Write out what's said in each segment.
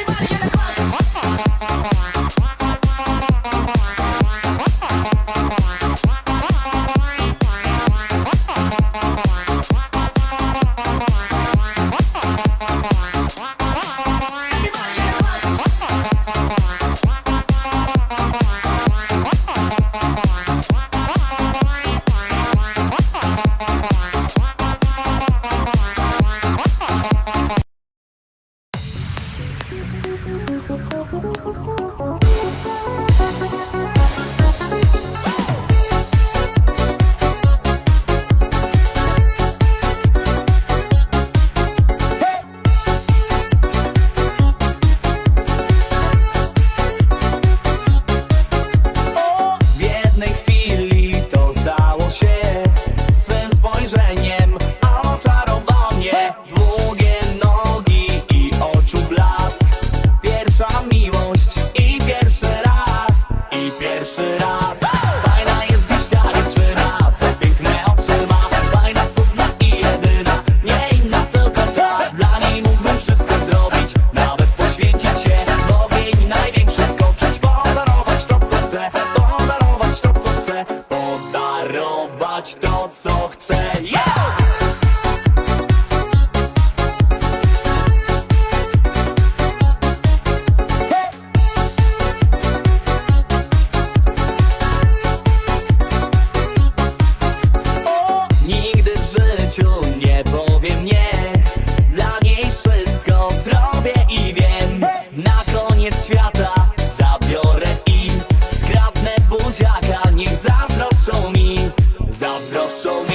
everybody 涂涂涂涂 Podarować to co chcę Podarować to co chcę yeah!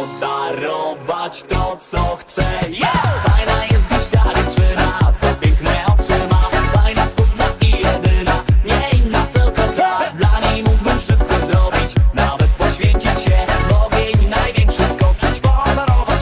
podarować to, co chcę. Yeah!